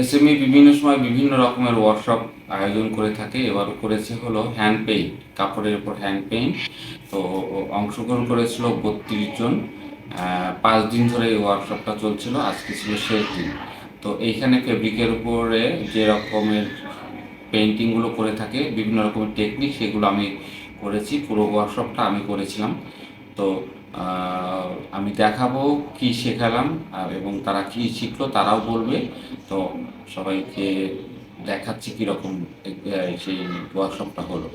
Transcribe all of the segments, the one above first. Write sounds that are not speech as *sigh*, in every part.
SME বিভিন্ন সময় বিভিন্ন রকমের ওয়ার্কশপ আয়োজন করে থাকে। এবার করেছে হলো হ্যান্ড পেইন্ট কাপড়ের উপর হ্যান্ড পেইন্ট তো অংশগ্রহণ করেছিল বত্রিশ জন। পাঁচ দিন ধরে এই ওয়ার্কশপটা চলছিল, আজকে ছিল শেষ দিন। তো এইখানে ফেব্রিকের উপরে যে রকমের পেন্টিংগুলো করে থাকে, বিভিন্ন রকমের টেকনিক সেগুলো আমি করেছি। পুরো ওয়ার্কশপটা আমি করেছিলাম। তো আমি দেখাবো কি শেখালাম আর এবং তারা কি শিখলো তারাও বলবে। তো সবাইকে দেখাচ্ছি কীরকম সেই ওয়ার্কশপটা হলো।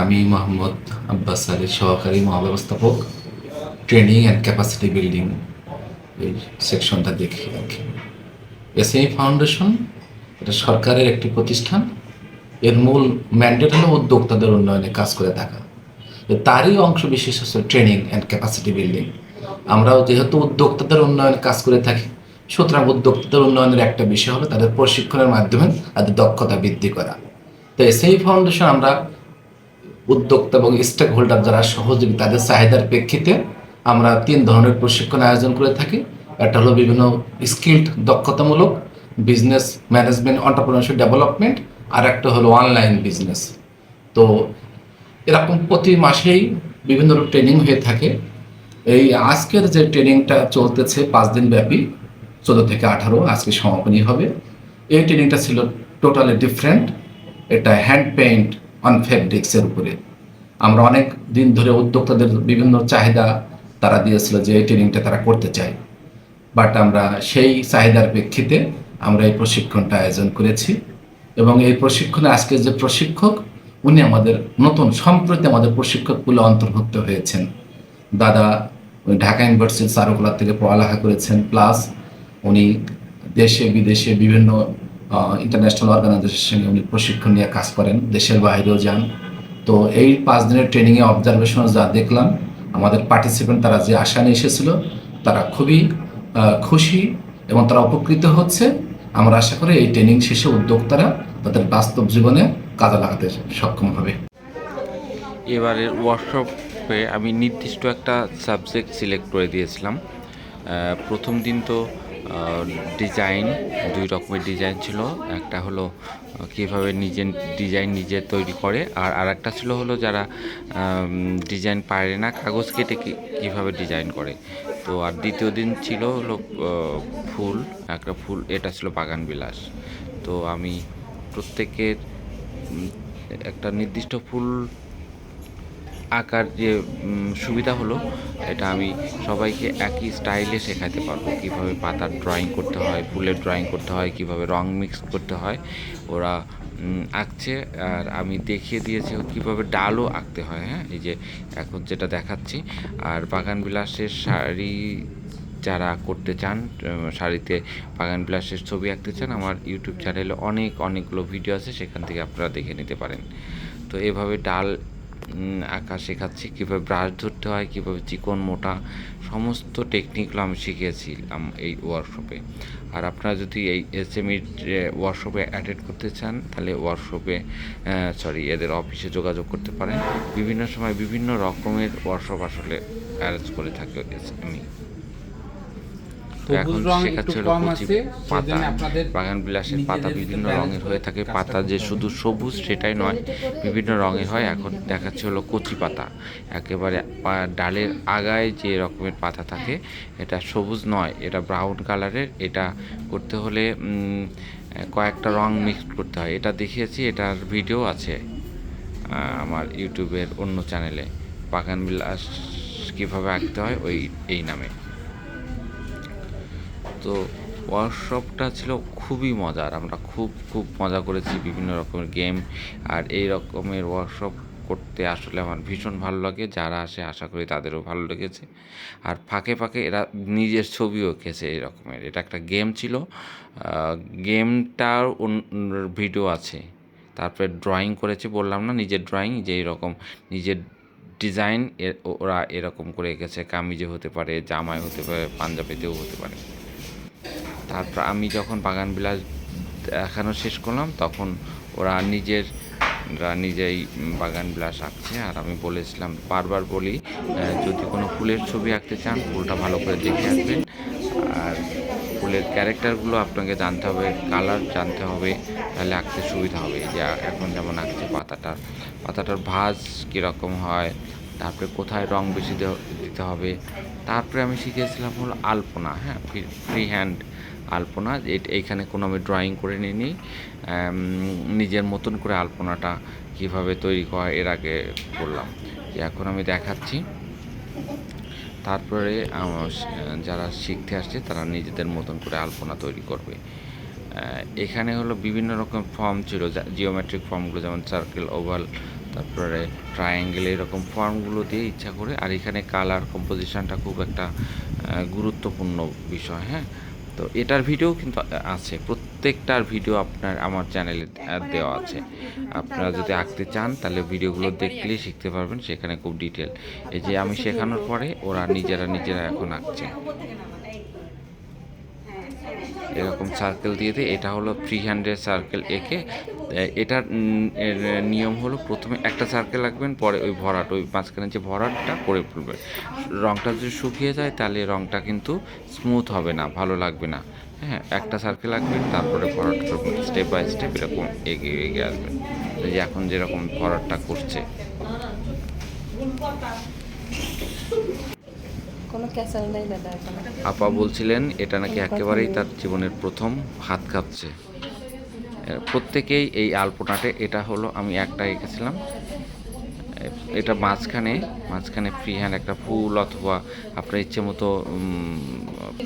আমি মোহাম্মদ আব্বাস আলী, সহকারী মহাব্যবস্থাপক ট্রেনিং অ্যান্ড ক্যাপাসিটি বিল্ডিং এই সেকশনটা দেখি আর ফাউন্ডেশন এটা সরকারের একটি প্রতিষ্ঠান। এর মূল ম্যান্ডেট হলো উদ্যোক্তাদের উন্নয়নে কাজ করে থাকা। তো তারই অংশ বিশেষ হচ্ছে ট্রেনিং অ্যান্ড ক্যাপাসিটি বিল্ডিং আমরাও যেহেতু উদ্যোক্তাদের উন্নয়নে কাজ করে থাকি, সুতরাং উদ্যোক্তাদের উন্নয়নের একটা বিষয় হলো তাদের প্রশিক্ষণের মাধ্যমে তাদের দক্ষতা বৃদ্ধি করা। তো সেই ফাউন্ডেশন আমরা উদ্যোক্তা এবং স্টেক হোল্ডার যারা সহযোগী তাদের চাহিদার প্রেক্ষিতে আমরা তিন ধরনের প্রশিক্ষণ আয়োজন করে থাকি। একটা হলো বিভিন্ন স্কিল্ড দক্ষতামূলক বিজনেস ম্যানেজমেন্ট অন্টারপ্রিনারশিপ ডেভেলপমেন্ট আর একটা হলো অনলাইন বিজনেস তো এরকম প্রতি মাসেই বিভিন্ন ট্রেনিং হয়ে থাকে। এই আজকের যে ট্রেনিংটা চলতেছে পাঁচ দিন ব্যাপী, চোদ্দ থেকে আঠারো আজকে সমাপনী হবে। এই ট্রেনিংটা ছিল টোটালি ডিফারেন্ট এটা হ্যান্ড পেইন্ট অন ফেব্রিক্সের উপরে। আমরা অনেক দিন ধরে উদ্যোক্তাদের বিভিন্ন চাহিদা তারা দিয়েছিল যে এই ট্রেনিংটা তারা করতে চায়। বাট আমরা সেই চাহিদার প্রেক্ষিতে আমরা এই প্রশিক্ষণটা আয়োজন করেছি। এবং এই প্রশিক্ষণে আজকে যে প্রশিক্ষক উনি আমাদের নতুন, সম্প্রতি আমাদের প্রশিক্ষকগুলো অন্তর্ভুক্ত হয়েছেন। দাদা উনি ঢাকা ইউনিভার্সিটির চারুকলা থেকে পড়ালেখা করেছেন প্লাস উনি দেশে, বিদেশে বিভিন্ন ইন্টারন্যাশনাল অর্গানাইজেশনের সঙ্গে উনি প্রশিক্ষণ নিয়ে কাজ করেন, দেশের বাইরেও যান। তো এই পাঁচ দিনের ট্রেনিংয়ে অবজারভেশন যা দেখলাম, আমাদের পার্টিসিপেন্ট তারা যে আশা নিয়ে এসেছিল, তারা খুবই খুশি এবং তারা উপকৃত হচ্ছে। আমরা আশা করি এই ট্রেনিং শেষে উদ্যোক্তারা তাদের বাস্তব জীবনে কাজে লাগাতে সক্ষম হবে। এবারের ওয়ার্কশপে আমি নির্দিষ্ট একটা সাবজেক্ট সিলেক্ট করে দিয়েছিলাম। প্রথম দিন তো ডিজাইন দুই রকমের ডিজাইন ছিল। একটা হলো কীভাবে নিজে ডিজাইন নিজে তৈরি করে। আর আরেকটা ছিল হলো যারা ডিজাইন পারে না, কাগজ কেটে কীভাবে ডিজাইন করে। তো আর দ্বিতীয় দিন ছিল হলো ফুল, একটা ফুল, এটা ছিল বাগান বিলাস। তো আমি প্রত্যেকের একটা নির্দিষ্ট ফুল আঁকার যে সুবিধা হলো, এটা আমি সবাইকে একই স্টাইলে শেখাতে পারব। কীভাবে পাতার ড্রয়িং করতে হয়, ফুলের ড্রয়িং করতে হয়, কীভাবে রং মিক্স করতে হয়, ওরা আঁকছে, আর আমি দেখিয়ে দিয়েছি কীভাবে ডালও আঁকতে হয় হ্যাঁ? এই যে, এখন যেটা দেখাচ্ছি, আর বাগান বিলাসের শাড়ি যারা করতে চান শাড়িতে বাগান প্লাসের ছবি আঁকতে চান, আমার ইউটিউব চ্যানেলে অনেক, অনেকগুলো ভিডিও আছে, সেখান থেকে আপনারা দেখে নিতে পারেন। তো এভাবে ডাল আঁকা শেখাচ্ছি, কীভাবে ব্রাশ ধরতে হয়, কীভাবে চিকন, মোটা, সমস্ত টেকনিকগুলো আমি শিখিয়েছিলাম এই ওয়ার্কশপে আর আপনারা যদি এই এসএমইর ওয়ার্কশপে অ্যাটেন্ড করতে চান, তাহলে ওয়ার্কশপে সরি এদের অফিসে যোগাযোগ করতে পারেন। বিভিন্ন সময় বিভিন্ন রকমের ওয়ার্কশপ আসলে অ্যারেঞ্জ করে থাকে তো এখন সবুজ রং একটু কম আছে পাতা। বাগান বিলাসের পাতা বিভিন্ন রঙের হয়ে থাকে পাতা যে শুধু সবুজ সেটাই নয় বিভিন্ন রঙের হয়। এখন দেখাচ্ছে হলো কচি পাতা। একেবারে ডালের আগায় যে রকমের পাতা থাকে এটা সবুজ নয় এটা ব্রাউন কালারের এটা করতে হলে কয়েকটা রং মিক্স করতে হয়। এটা দেখিয়েছি এটার ভিডিও আছে আমার ইউটিউবের অন্য চ্যানেলে বাগান বিলাস কীভাবে আঁকতে হয় ওই এই নামে। তো ওয়ার্কশপটা ছিল খুবই মজার। আমরা খুব খুব মজা করেছি বিভিন্ন রকমের গেম আর এই রকমের ওয়ার্কশপ করতে আসলে আমার ভীষণ ভালো লাগে। যারা আসে, আশা করি তাদেরও ভালো লেগেছে। আর ফাঁকে ফাঁকে এরা নিজের ছবিও এঁকেছে এই রকমের। এটা একটা গেম ছিল। গেমটার ভিডিও আছে। তারপরে ড্রয়িং করেছে বললাম না, নিজের ড্রয়িং যে এরকম নিজের ডিজাইন ওরা এরকম করে এঁকেছে। কামিজে হতে পারে জামায় হতে পারে, পাঞ্জাবিতেও হতে পারে। তারপর আমি যখন বাগান বিলাস দেখানো শেষ করলাম, তখন ওরা নিজের, ওরা নিজেই বাগান বিলাস আঁকছে। আর আমি বলেছিলাম, বারবার বলি যদি কোনো ফুলের ছবি আঁকতে চান, ফুলটা ভালো করে দেখে আসবেন আর ফুলের ক্যারেক্টারগুলো আপনাকে জানতে হবে কালার জানতে হবে, তাহলে আঁকতে সুবিধা হবে। যে এখন যেমন আঁকছে পাতাটার পাতাটার ভাজ কীরকম হয়, তারপরে কোথায় রং বেশি দিতে হবে। তারপরে আমি শিখেছিলাম হলো আলপনা হ্যাঁ ফ্রি হ্যান্ড আলপনা এইখানে কোনো আমি ড্রয়িং করে নিই নিজের মতন করে আলপনাটা কীভাবে তৈরি করা এর আগে করলাম এখন আমি দেখাচ্ছি। তারপরে যারা শিখতে আসছে তারা নিজেদের মতন করে আলপনা তৈরি করবে। এখানে হলো বিভিন্ন রকম ফর্ম ছিল জিওমেট্রিক ফর্মগুলো যেমন সার্কেল ওভাল তারপরে ট্রায়াঙ্গেল এরকম ফর্মগুলো দিয়ে ইচ্ছা করে। আর এখানে কালার কম্পোজিশনটা খুব একটা গুরুত্বপূর্ণ বিষয় হ্যাঁ? তো এটার ভিডিও কিন্তু আছে প্রত্যেকটার ভিডিও আপনার আমার চ্যানেলে দেওয়া আছে আপনারা যদি আঁকতে চান তাহলে ভিডিওগুলো দেখলেই শিখতে পারবেন সেখানে খুব ডিটেল এই যে আমি শেখানোর পরে ওরা নিজেরা নিজেরা এখন আঁকছে এরকম সার্কেল দিয়ে দিয়ে এটা হলো থ্রি হান্ড্রেড সার্কেল এঁকে এটার নিয়ম হলো প্রথমে একটা সার্কেল রাখবেন পরে ওই ভরাট ওই মাঝখানে যে ভরাটটা করে ফেলবেন। রঙটা যদি শুকিয়ে যায় তাহলে রঙটা কিন্তু স্মুথ হবে না ভালো লাগবে না। হ্যাঁ একটা সার্কেল রাখবেন তারপরে ভরাট করবেন স্টেপ বাই স্টেপ এরকম এগিয়ে এগিয়ে আসবেন। এই যে এখন যেরকম ভরাটটা করছে। আপা বলছিলেন এটা নাকি একেবারেই তার জীবনের প্রথম হাত কাঁপছে প্রত্যেকেই এই আলপনাটে, এটা হলো আমি একটা এঁকেছিলাম। এটা মাঝখানে মাঝখানে ফ্রি হ্যান্ড একটা ফুল অথবা আপনার ইচ্ছে মতো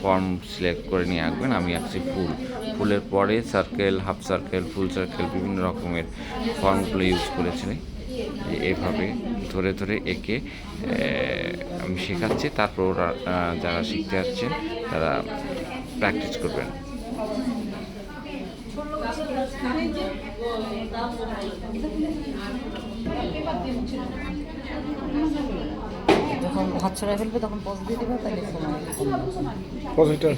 ফর্ম সিলেক্ট করে নিয়ে আঁকবেন। আমি আঁকছি ফুল। ফুলের পরে circle half circle full circle বিভিন্ন রকমের ফর্মগুলো ইউজ করেছি এভাবে ধরে ধরে এঁকে আমি শেখাচ্ছি। তারপর যারা শিখতে আসছেন তারা প্র্যাকটিস করবেন। যখন হাত ছড়াই ফেলবে তখন পজ দিয়ে দেবে তাহলে পজিটিভ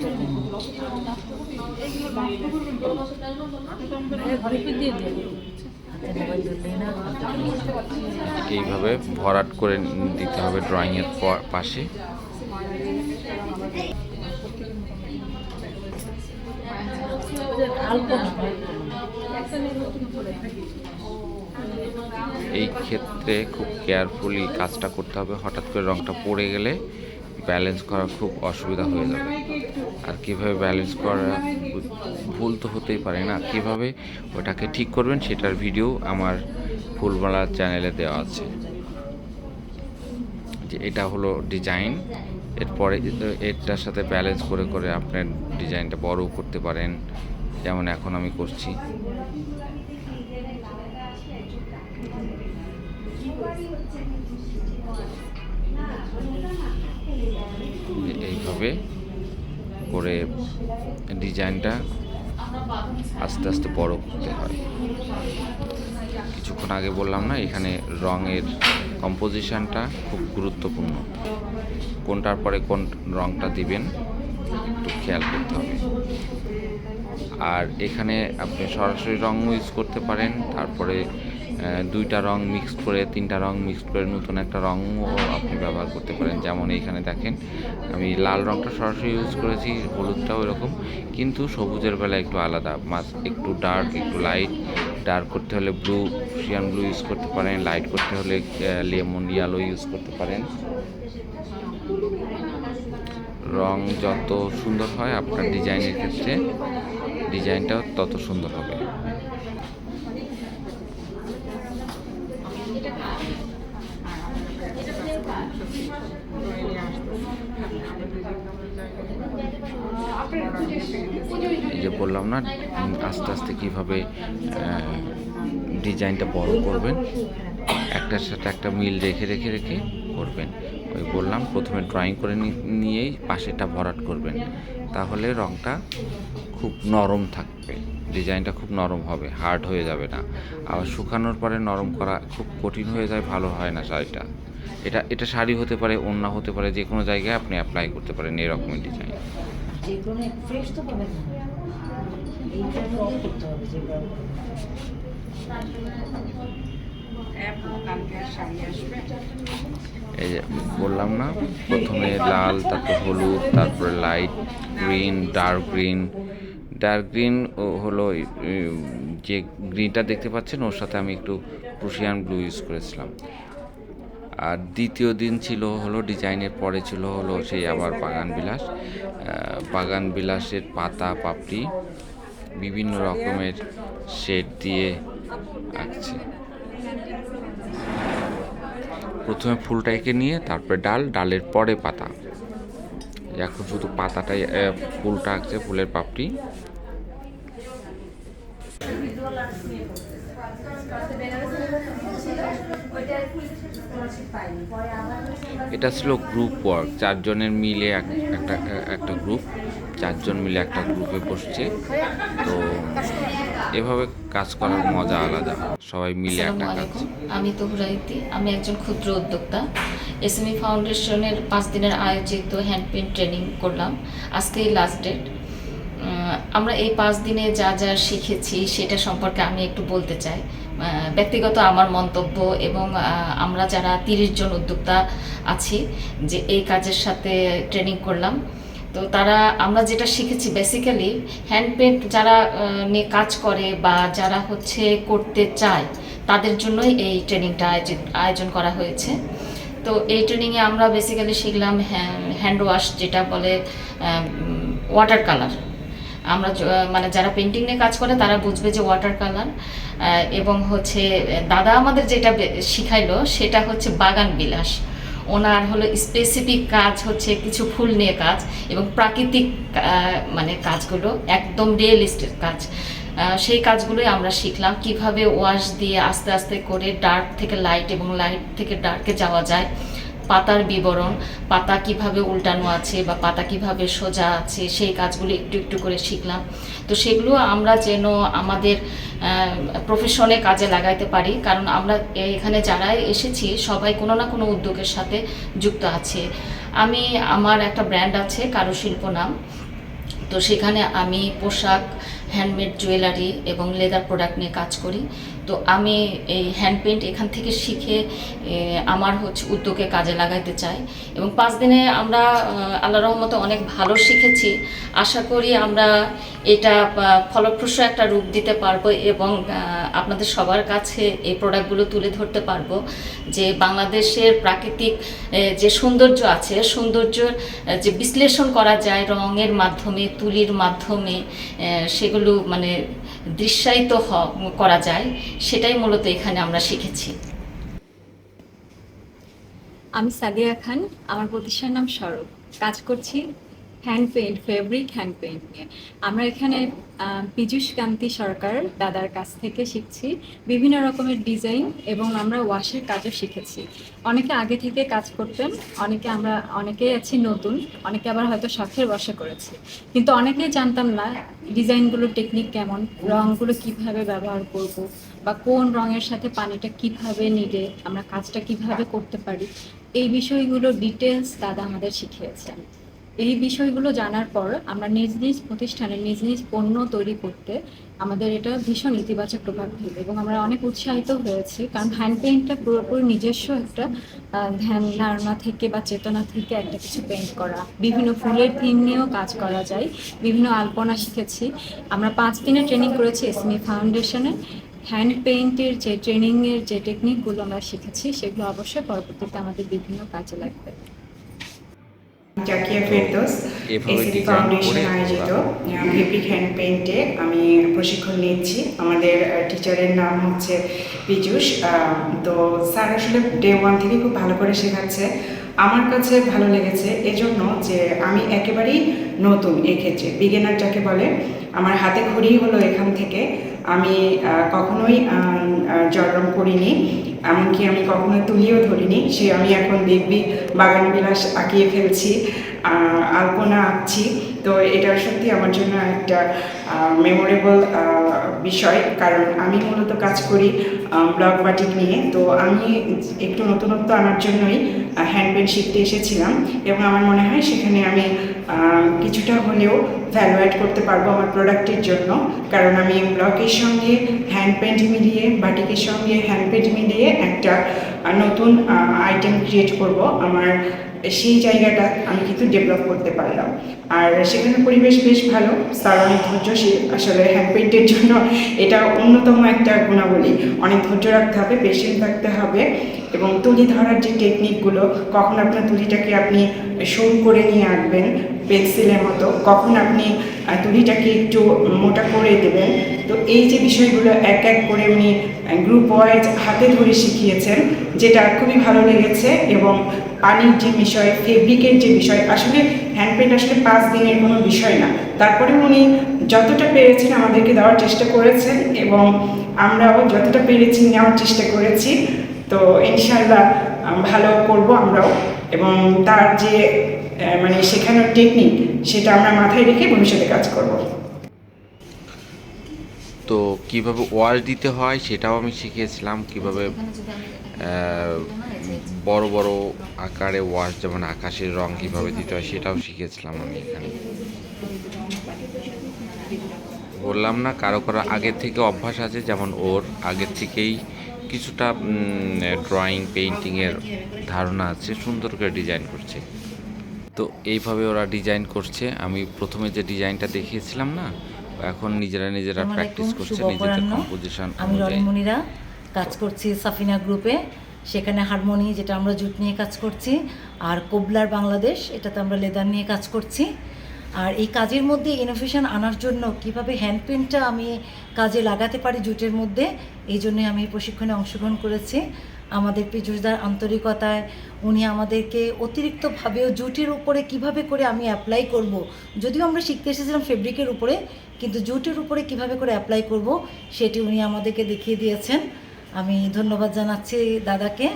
এইভাবে ভরাট করে দিতে হবে ড্রয়িংয়ের পাশে। এই ক্ষেত্রে খুব কেয়ারফুলি কাজটা করতে হবে। হঠাৎ করে রংটা পড়ে গেলে ব্যালেন্স করা খুব অসুবিধা হয়ে যাবে। আর কীভাবে ব্যালেন্স করা ভুল তো হতেই পারে না। কীভাবে ওটাকে ঠিক করবেন সেটার ভিডিও আমার ফুলমালা চ্যানেলে দেওয়া আছে। যে এটা হলো ডিজাইন এরপরে এটার সাথে ব্যালেন্স করে করে আপনার ডিজাইনটা বড় করতে পারেন। যেমন এখন আমি করছি। এইভাবে করে ডিজাইনটা আস্তে আস্তে বড় করতে হয়। কিছুক্ষণ আগে বললাম না, এখানে রঙের কম্পোজিশনটা খুব গুরুত্বপূর্ণ। কোনটার পরে কোন রঙটা দিবেন একটু খেয়াল করতে হবে। আর এখানে আপনি সরাসরি রঙও ইউজ করতে পারেন, তারপরে দুইটা রং মিক্স করে, তিনটা রং মিক্স করে নতুন একটা রঙও আপনি ব্যবহার করতে পারেন। যেমন এইখানে দেখেন, আমি লাল রঙটা সরাসরি ইউজ করেছি, হলুদটাও এরকম, কিন্তু সবুজের বেলা একটু আলাদা মাছ একটু ডার্ক একটু লাইট ডার্ক করতে হলে ব্লু শিয়ান ব্লু ইউজ করতে পারেন লাইট করতে হলে লেমন ইয়ালো ইউজ করতে পারেন। রং যত সুন্দর হয় আপনার ডিজাইনের ক্ষেত্রে ডিজাইনটাও তত সুন্দর হবে। বললাম না আস্তে আস্তে কীভাবে ডিজাইনটা বড় করবেন, একটার সাথে একটা মিল রেখে রেখে রেখে করবেন। ওই বললাম, প্রথমে ড্রয়িং করে নিয়েই পাশেটা ভরাট করবেন। তাহলে রংটা খুব নরম থাকবে, ডিজাইনটা খুব নরম হবে হার্ড হয়ে যাবে না। আবার শুকানোর পরে নরম করা খুব কঠিন হয়ে যায়, ভালো হয় না শাড়িটা। এটা এটা শাড়ি হতে পারে, ওড়না হতে পারে যে কোনো জায়গায় আপনি অ্যাপ্লাই করতে পারেন এরকমের ডিজাইন যে কোনো ফ্রেশ তো পাবেন না এই যে বললাম না, প্রথমে লাল, তারপর হলুদ, তারপরে light green dark green dark green হলো যে গ্রিনটা দেখতে পাচ্ছেন, ওর সাথে আমি একটু প্রুশিয়ান ব্লু ইউজ করেছিলাম। আর দ্বিতীয় দিন ছিল হলো ডিজাইনের পরে ছিল হলো সেই আবার বাগান বিলাস বাগান বিলাসের পাতা, পাপড়ি বিভিন্ন রকমের শেড দিয়ে আঁকছি। প্রথমে ফুলটাকে নিয়ে তারপরে ডাল, ডালের পরে পাতা। এখন শুধু পাতাটাই ফুলটা আঁকছে, ফুলের পাপড়ি। এটা ছিল গ্রুপ ওয়ার্ক চারজনের মিলে এক- একটা একটা গ্রুপ চারজন মিলে একটা গ্রুপে বসছে। তো এভাবে কাজ করার মজা আলাদা। সবাই মিলে একটা কাজ। আমি তহুরাইতি আমি একজন ক্ষুদ্র উদ্যোক্তা। এসএমই ফাউন্ডেশনের পাঁচ দিনের আয়োজিত হ্যান্ড পেন্ট ট্রেনিং করলাম। আজকেই লাস্ট ডেট আমরা এই পাঁচ দিনে যা যা শিখেছি সেটা সম্পর্কে আমি একটু বলতে চাই। ব্যক্তিগত আমার মন্তব্য এবং আমরা যারা তিরিশ জন উদ্যোক্তা আছি যে এই কাজের সাথে ট্রেনিং করলাম। তো তারা, আমরা যেটা শিখেছি বেসিক্যালি হ্যান্ড পেন্ট যারা নিয়ে কাজ করে বা যারা হচ্ছে করতে চায়, তাদের জন্যই এই ট্রেনিংটা আয়োজন করা হয়েছে। তো এই ট্রেনিংয়ে আমরা বেসিক্যালি শিখলাম হ্যান্ড ওয়াশ যেটা বলে ওয়াটার কালার আমরা মানে যারা পেন্টিং নিয়ে কাজ করে, তারা বুঝবে যে ওয়াটার কালার এবং হচ্ছে, দাদা আমাদের যেটা শিখাইলো, সেটা হচ্ছে বাগান বিলাস। ওনার হলো স্পেসিফিক কাজ হচ্ছে কিছু ফুল নিয়ে কাজ এবং প্রাকৃতিক মানে কাজগুলো, একদম রিয়েলিস্টের কাজ। সেই কাজগুলোই আমরা শিখলাম। কীভাবে ওয়াশ দিয়ে আস্তে আস্তে করে ডার্ক থেকে লাইট এবং লাইট থেকে ডার্কে যাওয়া যায়। পাতার বিবরণ, পাতা কীভাবে উল্টানো আছে বা পাতা কীভাবে সোজা আছে, সেই কাজগুলো একটু একটু করে শিখলাম। তো সেগুলো আমরা যেন আমাদের প্রফেশনে কাজে লাগাইতে পারি। কারণ আমরা এখানে যারাই এসেছি, সবাই কোনো না কোনো উদ্যোগের সাথে যুক্ত আছে। আমি, আমার একটা ব্র্যান্ড আছে, কারুশিল্প নাম। তো সেখানে আমি পোশাক হ্যান্ডমেড জুয়েলারি এবং লেদার প্রোডাক্ট নিয়ে কাজ করি। তো আমি এই হ্যান্ড পেন্ট এখান থেকে শিখে আমার হচ্ছে উদ্যোগে কাজে লাগাইতে চাই। এবং পাঁচ দিনে আমরা আল্লাহ রহমতে অনেক ভালো শিখেছি। আশা করি আমরা এটা ফলপ্রসূ একটা রূপ দিতে পারব এবং আপনাদের সবার কাছে এই প্রোডাক্টগুলো তুলে ধরতে পারব। যে বাংলাদেশের প্রাকৃতিক যে সৌন্দর্য আছে, সৌন্দর্যের যে বিশ্লেষণ করা যায় রঙের মাধ্যমে, তুলির মাধ্যমে সেগুলো মানে দৃশ্যায়িত করা যায়, সেটাই মূলত এখানে আমরা শিখেছি। আমি সাদিয়া খান, আমার প্রতিষ্ঠানের নাম স্বরূপ। কাজ করছি hand paint fabric hand paint নিয়ে। আমরা এখানে পীযূষ কান্তি সরকার দাদার কাছ থেকে শিখছি বিভিন্ন রকমের ডিজাইন এবং আমরা ওয়াশের কাজও শিখেছি। অনেকে আগে থেকে কাজ করতেন, অনেকে আমরা, অনেকেই আছি নতুন, অনেকে আবার হয়তো শখের বসে করেছি। কিন্তু অনেকেই জানতাম না ডিজাইনগুলোর টেকনিক কেমন রঙগুলো কীভাবে ব্যবহার করব বা কোন রঙের সাথে পানিটা কীভাবে নিলে আমরা কাজটা কীভাবে করতে পারি। এই বিষয়গুলো ডিটেলস দাদা আমাদের শিখিয়েছেন। এই বিষয়গুলো জানার পর আমরা নিজ নিজ প্রতিষ্ঠানে নিজ নিজ পণ্য তৈরি করতে আমাদের এটা ভীষণ ইতিবাচক প্রভাব ফেলে এবং আমরা অনেক উৎসাহিত হয়েছি। কারণ হ্যান্ড পেইন্টটা পুরোপুরি নিজস্ব একটা ধ্যান ধারণা থেকে বা চেতনা থেকে একটা কিছু পেইন্ট করা। বিভিন্ন ফুলের থিম নিয়েও কাজ করা যায়, বিভিন্ন আলপনা শিখেছি। আমরা পাঁচ দিনের ট্রেনিং করেছি এসমি ফাউন্ডেশনে হ্যান্ড পেইন্টের যে ট্রেনিংয়ের যে টেকনিকগুলো আমরা শিখেছি, সেগুলো অবশ্যই পরবর্তীতে আমাদের বিভিন্ন কাজে লাগবে। জাকিয়া ফেরদোস design ফাউন্ডেশন আয়োজিত। ফেব্রিক হ্যান্ড পেইন্টে আমি প্রশিক্ষণ নিচ্ছি। আমাদের টিচারের নাম হচ্ছে পীযূষ। তো স্যার আসলে ডে ওয়ান থেকে খুব ভালো করে শেখাচ্ছে। আমার কাছে ভালো লেগেছে এজন্য যে আমি একেবারেই নতুন এক্ষেত্রে। বিগিনার যাকে বলে আমার হাতে খড়ি হলো এখান থেকে। আমি কখনোই জলরং করিনি। এমনকি আমি কখনো তুলিও ধরিনি। সে আমি এখন দেখবি বাগান বিলাস আঁকিয়ে ফেলছি আলপনা আঁকছি। তো এটা সত্যি আমার জন্য একটা মেমোরেবল বিষয়। কারণ আমি মূলত কাজ করি ব্লগ বাটিক নিয়ে। তো আমি একটু নতুনত্ব আনার জন্যই হ্যান্ড পেন্ট শিখতে এসেছিলাম। এবং আমার মনে হয় সেখানে আমি কিছুটা হলেও ভ্যালু অ্যাড করতে পারব আমার প্রোডাক্টের জন্য। কারণ আমি ব্লকের সঙ্গে হ্যান্ড মিলিয়ে বাটিকের সঙ্গে হ্যান্ড মিলিয়ে একটা নতুন আইটেম ক্রিয়েট করব। আমার সেই জায়গাটা আমি কিন্তু ডেভেলপ করতে পারলাম। আর সেখানে পরিবেশ বেশ ভালো। স্যার অনেক ধৈর্যশীল আসলে হ্যান্ড পেন্টের *laughs* জন্য এটা অন্যতম একটা গুণাবলী। অনেক ধৈর্য রাখতে হবে পেশেন্ট থাকতে হবে এবং তুলি ধরার যে টেকনিকগুলো কখন আপনার তুলিটাকে আপনি সরু করে নিয়ে আঁকবেন পেন্সিলের মতো, কখন আপনি তুলিটাকে একটু মোটা করে দেবেন। তো এই যে বিষয়গুলো এক এক করে উনি গ্রুপ ওয়াইজ হাতে ধরে শিখিয়েছেন, যেটা খুবই ভালো লেগেছে এবং পানির যে বিষয় ফেব্রিকের যে বিষয় আসলে হ্যান্ড পেন্ট আসলে পাঁচ দিনের কোনো বিষয় না। তারপরে উনি যতটা পেরেছেন আমাদেরকে দেওয়ার চেষ্টা করেছেন এবং আমরাও যতটা পেরেছি নেওয়ার চেষ্টা করেছি। তো ইনশাল্লাহ ভালো করব আমরাও। এবং তার যে আহ, মানে শেখানোর টেকনিক সেটা আমরা মাথায় রেখে ভবিষ্যতে কাজ করব। তো কীভাবে ওয়াশ দিতে হয় সেটাও আমি শিখিয়েছিলাম। কীভাবে বড় বড় আকারে ওয়াশ যেমন আকাশের রং কীভাবে দিতে হয় সেটাও শিখেছিলাম আমি এখানে। বললাম না কারও কারও আগের থেকে অভ্যাস আছে যেমন ওর আগের থেকেই কিছুটা ড্রয়িং পেইন্টিংয়ের ধারণা আছে সুন্দর করে ডিজাইন করছে। তো এইভাবে ওরা ডিজাইন করছে। আমি প্রথমে যে ডিজাইনটা দেখিয়েছিলাম না এখন নিজেরা নিজেরা প্র্যাকটিস করছে নিজেদের কম্পোজিশন আমি অনুযায়ী। কাজ করছি সাফিনা গ্রুপে। সেখানে হারমোনি, যেটা আমরা জুট নিয়ে কাজ করছি, আর কোবলার বাংলাদেশ, এটাতে আমরা লেদার নিয়ে কাজ করছি। আর এই কাজের মধ্যে ইনোভেশন আনার জন্য কীভাবে হ্যান্ড পেন্টটা আমি কাজে লাগাতে পারি জুটের মধ্যে, এই জন্যে আমি প্রশিক্ষণে অংশগ্রহণ করেছি। আমাদের পীযুষদার আন্তরিকতায়, উনি আমাদেরকে অতিরিক্তভাবেও জুটের উপরে কীভাবে করে আমি অ্যাপ্লাই করব, যদিও আমরা শিখতে এসেছিলাম ফেব্রিকের উপরে, কিন্তু জুটের উপরে কীভাবে করে অ্যাপ্লাই করব, সেটি উনি আমাদেরকে দেখিয়ে দিয়েছেন। আমি ধন্যবাদ জানাচ্ছি দাদাকে,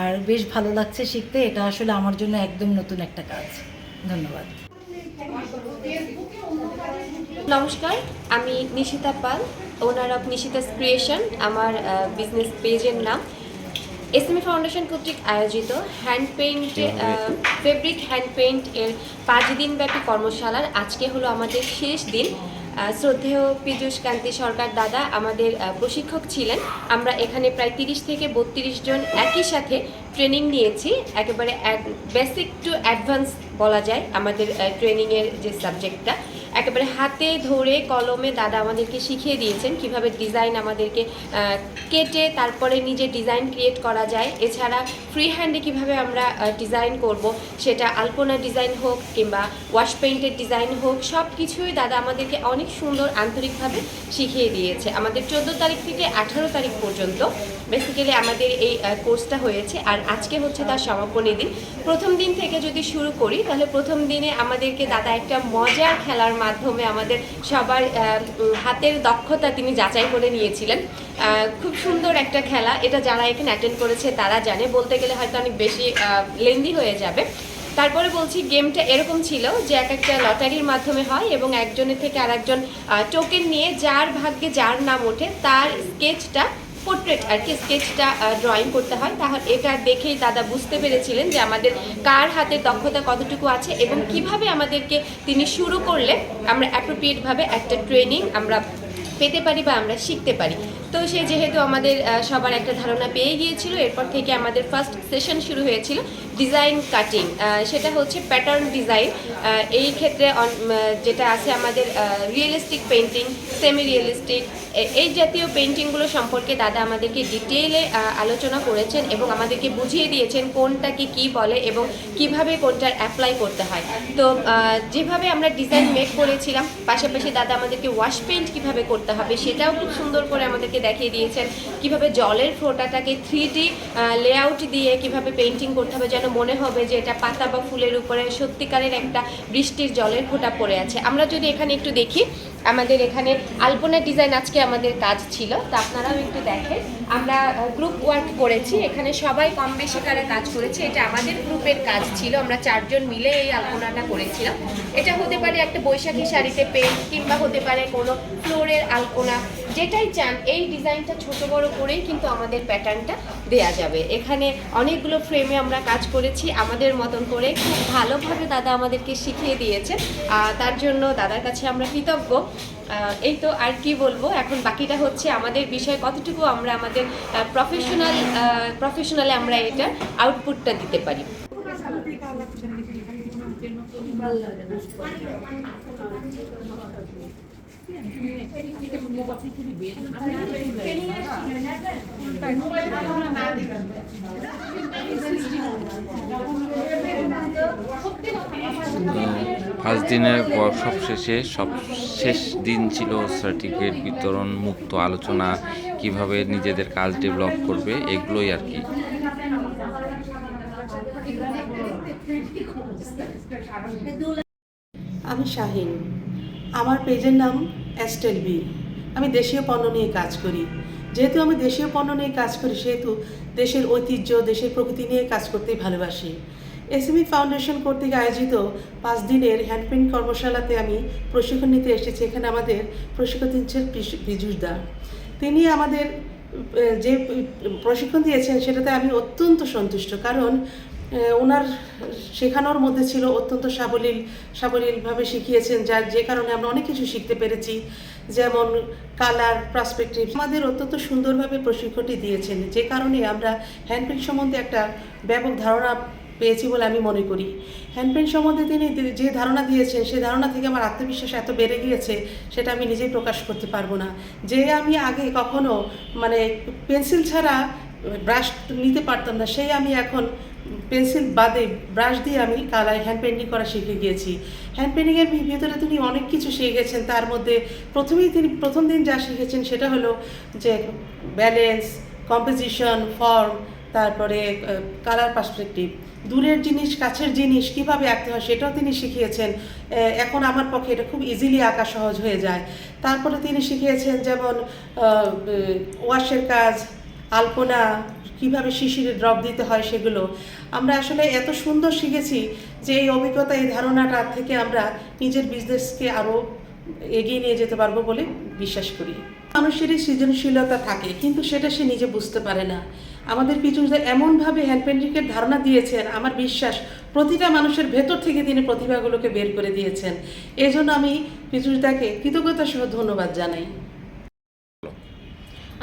আর বেশ ভালো লাগছে শিখতে। এটা আসলে আমার জন্য একদম নতুন একটা কাজ। ধন্যবাদ। নমস্কার, আমি Nishita Pal owner of Nishita's creation আমার বিজনেস পেজের নাম। এস এসএমই ফাউন্ডেশন কর্তৃক আয়োজিত hand paint fabric hand paint এর পাঁচ দিনব্যাপী কর্মশালার আজকে হলো আমাদের শেষ দিন। শ্রদ্ধেয় পীযুষ কান্তি সরকার দাদা আমাদের প্রশিক্ষক ছিলেন। আমরা এখানে প্রায় তিরিশ থেকে বত্রিশ জন একই সাথে ট্রেনিং নিয়েছি। একেবারে বেসিক টু অ্যাডভান্স বলা যায় আমাদের ট্রেনিংয়ের যে সাবজেক্টটা একেবারে হাতে ধরে কলমে দাদা আমাদেরকে শিখিয়ে দিয়েছেন কীভাবে ডিজাইন আমাদেরকে কেটে তারপরে নিজে ডিজাইন ক্রিয়েট করা যায়। এছাড়া ফ্রি হ্যান্ডে কীভাবে আমরা ডিজাইন করব সেটা আলপনা ডিজাইন হোক কিংবা ওয়াশ পেইন্টের ডিজাইন হোক সব কিছুই দাদা আমাদেরকে অনেক সুন্দর আন্তরিকভাবে শিখিয়ে দিয়েছে। আমাদের চোদ্দ তারিখ থেকে আঠারো তারিখ পর্যন্ত বেসিক্যালি আমাদের এই কোর্সটা হয়েছে। আর আজকে হচ্ছে তার সমাপনী দিন। প্রথম দিন থেকে যদি শুরু করি, তাহলে প্রথম দিনে আমাদেরকে দাদা একটা মজার খেলার মাধ্যমে আমাদের সবার হাতের দক্ষতা তিনি যাচাই করে নিয়েছিলেন। খুব সুন্দর একটা খেলা। এটা যারা এখানে অ্যাটেন্ড করেছে, তারা জানে। বলতে গেলে হয়তো অনেক বেশি লেন্দি হয়ে যাবে। তারপরে বলছি গেমটা এরকম ছিল যে এক একটা লটারির মাধ্যমে হয় এবং একজনের থেকে আরেকজন টোকেন নিয়ে যার ভাগ্যে যার নাম ওঠে, তার স্কেচটা পোর্ট্রেট আর কি স্কেচটা ড্রয়িং করতে হয়, তাহলে এটা দেখেই দাদা বুঝতে পেরেছিলেন যে আমাদের কার হাতে দক্ষতা কতটুকু আছে এবং কীভাবে আমাদেরকে তিনি শুরু করলে আমরা অ্যাপ্রোপ্রিয়েটভাবে একটা ট্রেনিং আমরা পেতে পারি বা আমরা শিখতে পারি। তো সে যেহেতু আমাদের সবার একটা ধারণা পেয়ে গিয়েছিল, এরপর থেকে আমাদের ফার্স্ট সেশন শুরু হয়েছিল ডিজাইন কাটিং সেটা হচ্ছে প্যাটার্ন ডিজাইন এই ক্ষেত্রে যেটা আছে আমাদের রিয়েলিস্টিক পেন্টিং সেমি রিয়েলিস্টিক এই জাতীয় পেন্টিংগুলো সম্পর্কে দাদা আমাদেরকে ডিটেইলে আলোচনা করেছেন এবং আমাদেরকে বুঝিয়ে দিয়েছেন কোনটাকে কি বলে এবং কীভাবে কোনটার অ্যাপ্লাই করতে হয়। তো যেভাবে আমরা ডিজাইন মেক করেছিলাম, পাশাপাশি দাদা আমাদেরকে ওয়াশ পেন্ট কীভাবে করতে হবে সেটাও খুব সুন্দর করে আমাদেরকে আমাদেরকে দেখিয়ে দিয়েছেন কীভাবে জলের ফোঁটাটাকে থ্রি ডি লেআউট দিয়ে কীভাবে পেন্টিং করতে হবে যেন মনে হবে যে এটা পাতা বা ফুলের উপরে সত্যিকারের একটা বৃষ্টির জলের ফোঁটা পড়ে আছে। আমরা যদি এখানে একটু দেখি, আমাদের এখানে আলপনা ডিজাইন আজকে আমাদের কাজ ছিল, তো আপনারাও একটু দেখেন। আমরা গ্রুপ ওয়ার্ক করেছি, এখানে সবাই কম বেশি কারে কাজ করেছে, এটা আমাদের গ্রুপের কাজ ছিল, আমরা চারজন মিলে এই আলপনাটা করেছিলাম। এটা হতে পারে একটা বৈশাখী শাড়িতে পেন্ট কিংবা হতে পারে কোনো ফ্লোরের আলপনা যেটাই চান, এই ডিজাইনটা ছোট বড় করেই কিন্তু আমাদের প্যাটার্নটা দেয়া যাবে। এখানে অনেকগুলো ফ্রেমে আমরা কাজ করেছি, আমাদের মতন করে। খুব ভালোভাবে দাদা আমাদেরকে শিখিয়ে দিয়েছে। তার জন্য দাদার কাছে আমরা কৃতজ্ঞ। এই তো আর কি বলব, এখন বাকিটা হচ্ছে আমাদের বিষয়ে, কতটুকু আমরা আমাদের প্রফেশনাল প্রফেশনালে আমরা এটা আউটপুটটা দিতে পারি। ফার্স্ট দিনের ওয়ার্কশপ শেষে সব শেষ দিন ছিল সার্টিফিকেট বিতরণ, মুক্ত আলোচনা, কীভাবে নিজেদের কাজ ডেভেলপ করবে, এগুলোই আর কি। আমি শাহিন। আমার পেজের নাম অ্যাস্টেল বি আমি দেশীয় পণ্য নিয়ে কাজ করি। যেহেতু আমি দেশীয় পণ্য নিয়ে কাজ করি, সেহেতু দেশের ঐতিহ্য, দেশের প্রকৃতি নিয়ে কাজ করতেই ভালোবাসি। এসএমই ফাউন্ডেশন কর্তৃক আয়োজিত পাঁচ দিনের হ্যান্ডপেন্ট কর্মশালাতে আমি প্রশিক্ষণ নিতে এসেছি। এখানে আমাদের প্রশিক্ষণ দিচ্ছেন দা তিনি আমাদের যে প্রশিক্ষণ দিয়েছেন, সেটাতে আমি অত্যন্ত সন্তুষ্ট। কারণ ওনার শেখানোর মধ্যে ছিল অত্যন্ত সাবলীল, সাবলীলভাবে শিখিয়েছেন, যার যে কারণে আমরা অনেক কিছু শিখতে পেরেছি, যেমন কালার পার্সপেক্টিভ আমাদের অত্যন্ত সুন্দরভাবে প্রশিক্ষণটি দিয়েছেন, যে কারণে আমরা হ্যান্ডপেন্ট সম্বন্ধে একটা ব্যাপক ধারণা পেয়েছি বলে আমি মনে করি। হ্যান্ডপেন্ট সম্বন্ধে তিনি যে ধারণা দিয়েছেন সেই ধারণা থেকে আমার আত্মবিশ্বাস এত বেড়ে গিয়েছে, সেটা আমি নিজেই প্রকাশ করতে পারব না। যে আমি আগে কখনো মানে পেন্সিল ছাড়া ব্রাশ নিতে পারতাম না, সেই আমি এখন পেন্সিল বাদে ব্রাশ দিয়ে আমি কালার হ্যান্ড পেন্টিং করা শিখে গিয়েছি। হ্যান্ড পেন্টিংয়ের ভিতরে তিনি অনেক কিছু শিখেছেন। তার মধ্যে প্রথমেই তিনি প্রথম দিন যা শিখেছেন সেটা হলো যে ব্যালেন্স কম্পোজিশন ফর্ম তারপরে কালার পার্সপেক্টিভ দূরের জিনিস, কাছের জিনিস কীভাবে আঁকতে হয় সেটাও তিনি শিখিয়েছেন। এখন আমার পক্ষে এটা খুব ইজিলি আঁকা সহজ হয়ে যায়। তারপরে তিনি শিখিয়েছেন যেমন ওয়াশের কাজ, আলপনা কীভাবে শিশিরে ড্রপ দিতে হয় সেগুলো, আমরা আসলে এত সুন্দর শিখেছি যে এই অভিজ্ঞতা, এই ধারণাটা থেকে আমরা নিজের বিজনেসকে আরও এগিয়ে নিয়ে যেতে পারব বলে বিশ্বাস করি। মানুষেরই সৃজনশীলতা থাকে, কিন্তু সেটা সে নিজে বুঝতে পারে না। আমাদের পিচুসদা এমনভাবে হ্যান্ড পেন্টিংয়ের ধারণা দিয়েছেন, আমার বিশ্বাস প্রতিটা মানুষের ভেতর থেকে তিনি প্রতিভাগুলোকে বের করে দিয়েছেন। এই জন্য আমি পিচুসদাকে কৃতজ্ঞতা সহ ধন্যবাদ জানাই।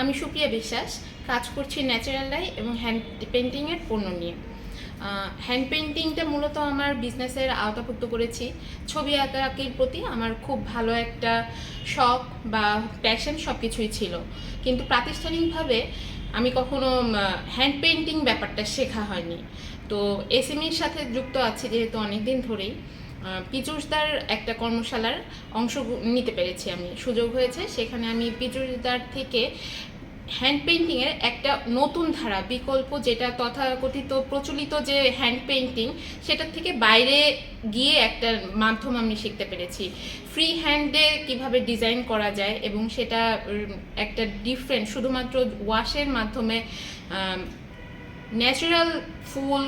আমি সুপ্রিয়া বিশ্বাস কাজ করছি ন্যাচারাল ডাই এবং হ্যান্ড পেন্টিংয়ের পণ্য নিয়ে। হ্যান্ড পেন্টিংটা মূলত আমার বিজনেসের আওতাভুক্ত করেছি। ছবি আঁকাআঁকির প্রতি আমার খুব ভালো একটা শখ বা প্যাশন সব কিছুই ছিল। কিন্তু প্রাতিষ্ঠানিকভাবে আমি কখনো হ্যান্ড পেন্টিং ব্যাপারটা শেখা হয়নি। তো এসএমইর সাথে যুক্ত আছি যেহেতু অনেক দিন ধরেই পিচুসদার একটা কর্মশালার অংশ নিতে পেরেছি আমি। সুযোগ হয়েছে, সেখানে আমি পিচুসদার থেকে হ্যান্ড পেন্টিংয়ের একটা নতুন ধারা, বিকল্প যেটা তথাকথিত প্রচলিত যে হ্যান্ড পেন্টিং সেটার থেকে বাইরে গিয়ে একটা মাধ্যম আমি শিখতে পেরেছি। ফ্রি হ্যান্ডে কীভাবে ডিজাইন করা যায় এবং সেটা একটা ডিফারেন্ট শুধুমাত্র ওয়াশের মাধ্যমে ন্যাচারাল ফুল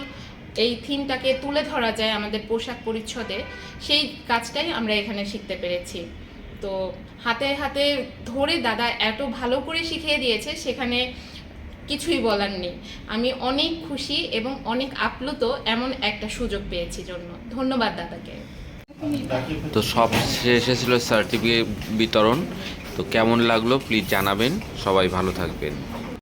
এই থিমটাকে তুলে ধরা যায় আমাদের পোশাক পরিচ্ছদে, সেই কাজটাই আমরা এখানে শিখতে পেরেছি। তো হাতে হাতে ধরে দাদা এত ভালো করে শিখিয়ে দিয়েছে, সেখানে কিছুই বলার নেই। আমি অনেক খুশি এবং অনেক আপ্লুত এমন একটা সুযোগ পেয়েছি জন্য। ধন্যবাদ দাদাকে। তো সব শেষে ছিল সার্টিফিকেট বিতরণ। তো কেমন লাগল প্লিজ জানাবেন। সবাই ভালো থাকবেন।